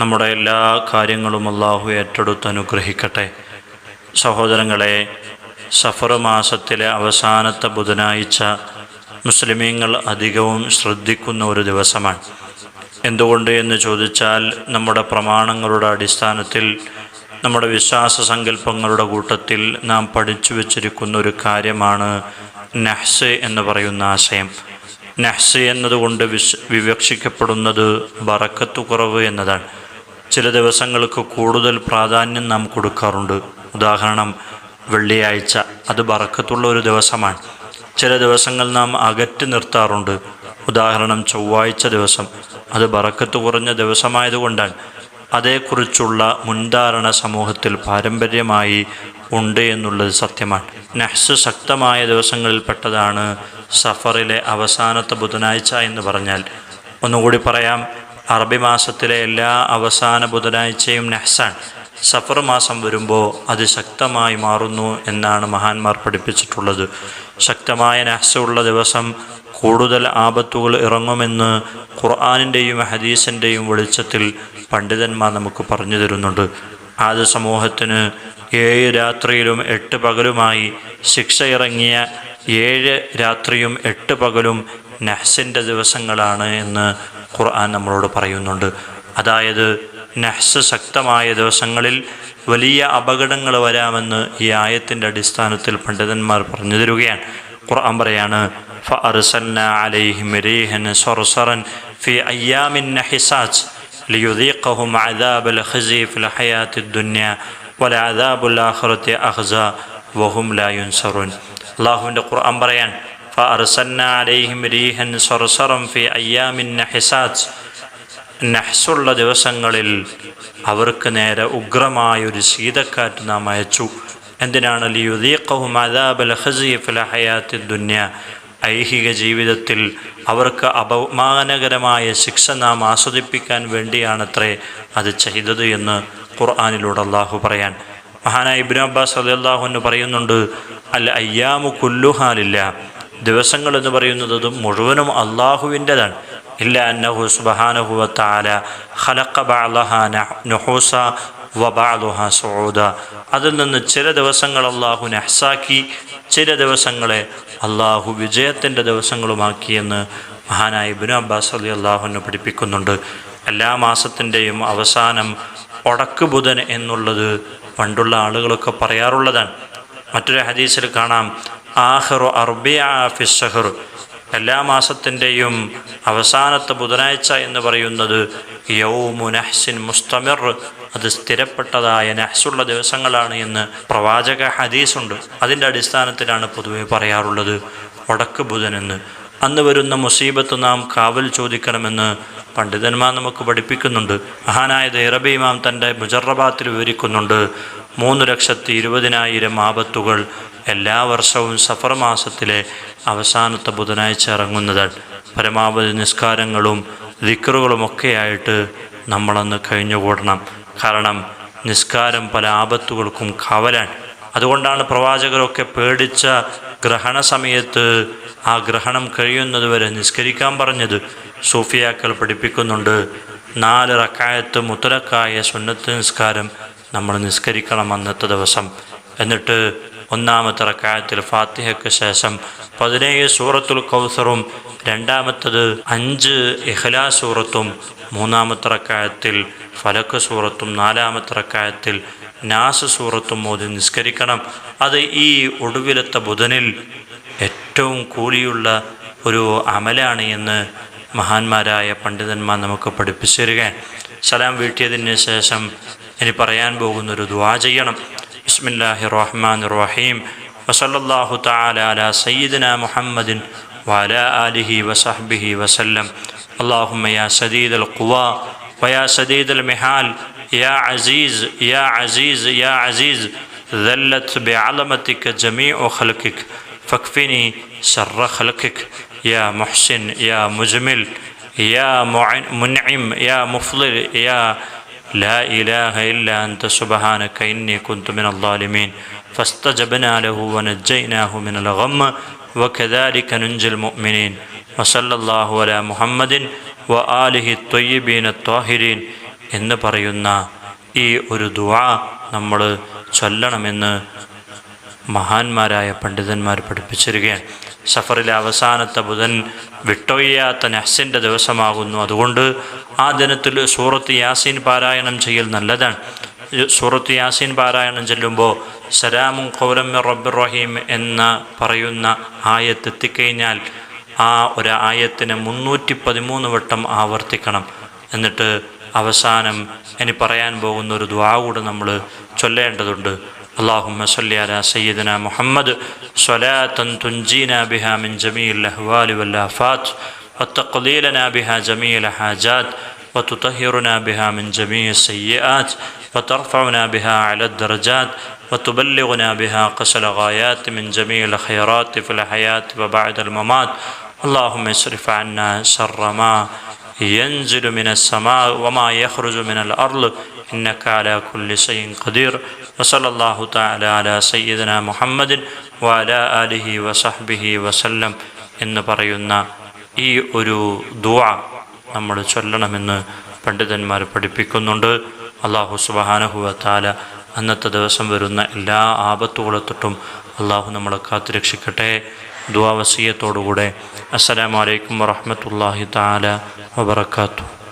നമ്മുടെ എല്ലാ കാര്യങ്ങളും അള്ളാഹു ഏറ്റെടുത്ത് അനുഗ്രഹിക്കട്ടെ. സഹോദരങ്ങളെ സഫർ മാസത്തിലെ അവസാനത്തെ ബുധനാഴ്ച മുസ്ലിമീങ്ങൾ അധികവും ശ്രദ്ധിക്കുന്ന ഒരു ദിവസമാണ്. എന്തുകൊണ്ട് എന്ന് ചോദിച്ചാൽ നമ്മുടെ പ്രമാണങ്ങളുടെ അടിസ്ഥാനത്തിൽ നമ്മുടെ വിശ്വാസ സങ്കല്പങ്ങളുടെ കൂട്ടത്തിൽ നാം പഠിച്ചു വച്ചിരിക്കുന്ന ഒരു കാര്യമാണ് നഹ്സ് എന്ന് പറയുന്ന ആശയം. നഹ്സ് എന്നതുകൊണ്ട് വിശ് വിവക്ഷിക്കപ്പെടുന്നത് ബറക്കത്തു കുറവ് എന്നതാണ്. ചില ദിവസങ്ങൾക്ക് കൂടുതൽ പ്രാധാന്യം നാം കൊടുക്കാറുണ്ട്. ഉദാഹരണം വെള്ളിയാഴ്ച അത് ബറക്കത്തുള്ള ഒരു ദിവസമാണ്. ചില ദിവസങ്ങൾ നാം അകറ്റി നിർത്താറുണ്ട്. ഉദാഹരണം ചൊവ്വാഴ്ച ദിവസം അത് ബറക്കത്ത് കുറഞ്ഞ ദിവസമായതുകൊണ്ടാണ്. അതേക്കുറിച്ചുള്ള മുൻധാരണ സമൂഹത്തിൽ പാരമ്പര്യമായി ഉണ്ട് എന്നുള്ളത് സത്യമാണ്. നഹ്സ് ശക്തമായ ദിവസങ്ങളിൽപ്പെട്ടതാണ് സഫറിലെ അവസാനത്തെ ബുധനാഴ്ച എന്ന് പറഞ്ഞാൽ. ഒന്നുകൂടി പറയാം അറബി മാസത്തിലെ എല്ലാ അവസാന ബുധനാഴ്ചയും നെഹ്സാൻ സഫർ മാസം വരുമ്പോൾ അത് ശക്തമായി മാറുന്നു എന്നാണ് മഹാന്മാർ പഠിപ്പിച്ചിട്ടുള്ളത്. ശക്തമായ നെഹ്സുള്ള ദിവസം കൂടുതൽ ആപത്തുകൾ ഇറങ്ങുമെന്ന് ഖുർആാനിന്റെയും ഹദീസിന്റെയും വെളിച്ചത്തിൽ പണ്ഡിതന്മാർ നമുക്ക് പറഞ്ഞു തരുന്നുണ്ട്. ആദ്യ സമൂഹത്തിന് ഏഴ് രാത്രിയിലും എട്ട് പകലുമായി ശിക്ഷ ഇറങ്ങിയ ഏഴ് രാത്രിയും എട്ട് പകലും നഹ്സിൻ്റെ ദിവസങ്ങളാണ് എന്ന് ഖുർആൻ നമ്മളോട് പറയുന്നുണ്ട് അതായത് നഹ്സ് ശക്തമായ ദിവസങ്ങളിൽ വലിയ അപകടങ്ങൾ വരാമെന്ന് ഈ ആയത്തിൻ്റെ അടിസ്ഥാനത്തിൽ പണ്ഡിതന്മാർ പറഞ്ഞു തരികയാണ് ഖുർആൻ പറയാണ് فأرسلنا عليهم ريحا صرصرا في أيام نحسات ليذيقهم عذاب الخزي في الحياة الدنيا ولعذاب الآخرة أخزى وهم لا ينصرون അള്ളാഹുവിൻ്റെ ഖുർആൻ പറയാൻ فأرسلنا عليهم ريحا صرصرا في أيام نحسات നഹ്സുള്ള ദിവസങ്ങളിൽ അവർക്ക് നേരെ ഉഗ്രമായൊരു ശീതക്കാറ്റ് നാം അയച്ചു എന്തിനാണ് ലിയുദീഖഹും അദാബൽ ഹസീഫിൽ ഹയാത്തി ദുന്യ ഐഹിക ജീവിതത്തിൽ അവർക്ക് അപമാനകരമായ ശിക്ഷ നാം ആസ്വദിപ്പിക്കാൻ വേണ്ടിയാണത്രേ അത് ചെയ്തത് എന്ന് ഖുർആാനിലൂടെ അള്ളാഹു പറയാൻ മഹാനായ ഇബ്നു അബ്ബാസ് അള്ളാഹുന്ന് പറയുന്നുണ്ട് അല്ല അയ്യാമു കുല്ലുഹാലില്ല ദിവസങ്ങൾ എന്ന് പറയുന്നത് മുഴുവനും അള്ളാഹുവിന്റെതാണ് ഇല്ല അന്നഹു സുബഹാനഹു താല ഹലക്ക ബഅലഹ നുഹൂസ സോദ അതിൽ നിന്ന് ചില ദിവസങ്ങൾ അള്ളാഹു നഹ്സാക്കി ചില ദിവസങ്ങളെ അള്ളാഹു വിജയത്തിന്റെ ദിവസങ്ങളുമാക്കിയെന്ന് മഹാനായ ഇബ്നു അബ്ബാസ് അലി അള്ളാഹുവിനെ പഠിപ്പിക്കുന്നുണ്ട്. എല്ലാ മാസത്തിന്റെയും അവസാനം ഒടക്ക് ബുധൻ എന്നുള്ളത് പണ്ടുള്ള ആളുകളൊക്കെ പറയാറുള്ളതാണ്. മറ്റൊരു ഹദീസിൽ കാണാം. ആഹറു അർബിയ ഫിഷഹർ എല്ലാ മാസത്തിന്റെയും അവസാനത്തെ ബുധനാഴ്ച എന്ന് പറയുന്നത് യൗമു നഹ്സിൻ മുസ്തമിർ. അത് സ്ഥിരപ്പെട്ടതായ നഹ്സുള്ള ദിവസങ്ങളാണ് എന്ന് പ്രവാചക ഹദീസുണ്ട്. അതിന്റെ അടിസ്ഥാനത്തിലാണ് പൊതുവെ പറയാറുള്ളത്. വടക്ക് ബുധനെന്ന് അന്ന് വരുന്ന മുസീബത്ത് നാം കാവൽ ചോദിക്കണമെന്ന് പണ്ഡിതന്മാർ നമുക്ക് പഠിപ്പിക്കുന്നുണ്ട്. മഹാനായ ദൈറബി ഇമാം തന്റെ മുജറബാത്തിൽ വിവരിക്കുന്നുണ്ട് മൂന്ന് ലക്ഷത്തി ഇരുപതിനായിരം ആപത്തുകൾ എല്ലാ വർഷവും സഫർ മാസത്തിലെ അവസാനത്തെ ബുധനാഴ്ച ഇറങ്ങുന്നതാണ് പരമാവധി നിസ്കാരങ്ങളും ദിക്കറുകളുമൊക്കെയായിട്ട് നമ്മളന്ന് കഴിഞ്ഞുകൂടണം. കാരണം നിസ്കാരം പല ആപത്തുകൾക്കും കവലാണ്. അതുകൊണ്ടാണ് പ്രവാചകരൊക്കെ പേടിച്ച ഗ്രഹണ സമയത്ത് ആ ഗ്രഹണം കഴിയുന്നതുവരെ നിസ്കരിക്കാൻ പറഞ്ഞത്. സൂഫിയാക്കൾ പഠിപ്പിക്കുന്നുണ്ട് നാല് റക്കായത്ത് മുത്തലക്കായ സുന്നത്ത് നിസ്കാരം നമ്മൾ നിസ്കരിക്കണം അന്നത്തെ ദിവസം. എന്നിട്ട് ഒന്നാമത്തെ റക്കായത്തിൽ ഫാത്തിഹയ്ക്ക് ശേഷം പതിനേഴ് സൂറത്തുൽ കൗസറും രണ്ടാമത്തത് അഞ്ച് ഇഹ്ലാ സൂറത്തും മൂന്നാമത്തെ റക്കായത്തിൽ ഫലക്ക് സൂറത്തും നാലാമത്തെ റക്കായത്തിൽ നാസ് സൂറത്തും മോദി നിസ്കരിക്കണം. അത് ഈ ഒടുവിലത്തെ ബുധനിൽ ഏറ്റവും കൂലിയുള്ള ഒരു അമലാണ് എന്ന് മഹാന്മാരായ പണ്ഡിതന്മാർ നമുക്ക് പഠിപ്പിച്ചു തരികയാണ്. സലാം വീട്ടിയതിന് ശേഷം ഇനി പറയാൻ പോകുന്നൊരു ദ്വാ ചെയ്യണം. بسم الله الرحمن الرحيم وصلى الله تعالى على سيدنا محمد وعلى آله وصحبه وسلم اللهم يا سديد القوى ويا سديد المحال يا عزيز يا عزيز يا عزيز ذلت بعلمتك جميع خلقك فاكفني سر خلقك يا محسن يا مجمل يا منعم يا مفضل يا لا إله إلا أنت سبحانك إني كنت من الظالمين فاستجبنا له ونجيناه من الغم وكذلك ننجي المؤمنين وصلى الله على محمد وآله الطيبين الطاهرين എന്ന് പറയുന്ന ഈ ഒരു ദുആ നമ്മൾ ചൊല്ലണമെന്ന് മഹാന്മാരായ പണ്ഡിതന്മാർ പഠിപ്പിച്ചിരിക്കുകയാണ് സഫറിലെ അവസാനത്തെ ബുധൻ വിട്ടൊയ്യാത്ത നഹ്സിന്റെ ദിവസമാകുന്നു. അതുകൊണ്ട് ആ ദിനത്തിൽ സൂറത്ത് യാസീൻ പാരായണം ചെയ്യൽ നല്ലതാണ്. സൂറത്ത് യാസീൻ പാരായണം ചെല്ലുമ്പോൾ സലാമും ഖൗലം റബ്ബിർ റഹീം എന്ന് പറയുന്ന ആയത്ത് എത്തിക്കഴിഞ്ഞാൽ ആ ഒരു ആയത്തിന് മുന്നൂറ്റി പതിമൂന്ന് വട്ടം ആവർത്തിക്കണം. എന്നിട്ട് അവസാനം ഇനി പറയാൻ പോകുന്ന ഒരു ദ്വാ കൂടെ നമ്മൾ ചൊല്ലേണ്ടതുണ്ട്. اللهم صل على سيدنا محمد. صلاة تنجينا بها من جميع الأهوال والآفات وتقضي لنا بها جميع الحاجات وتطهرنا بها من جميع السيئات وترفعنا بها على الدرجات وتبلغنا بها قصى الغايات من جميع الخيرات في الحياة وبعد الممات. اللهم اصرف عنا شر ما ينزل من السماء وما يخرج من الأرض إنك على كل شيء قدير وصلى الله تعالى على سيدنا محمد وعلى آله وصحبه وسلم എന്ന് പറയുന്ന ഈ ഒരു ദുവ നമ്മൾ ചൊല്ലണമെന്ന് പണ്ഡിതന്മാർ പഠിപ്പിക്കുന്നുണ്ട് അള്ളാഹു സുബഹാനഹുവ താല അന്നത്തെ ദിവസം വരുന്ന എല്ലാ ആപത്തുകളെ തൊട്ടും അള്ളാഹു നമ്മളെ കാത്തുരക്ഷിക്കട്ടെ ദുവാവസീയത്തോടുകൂടെ അസ്സലാമലൈക്കും വറഹമത്തല്ലാഹി താല വബർക്കാത്തു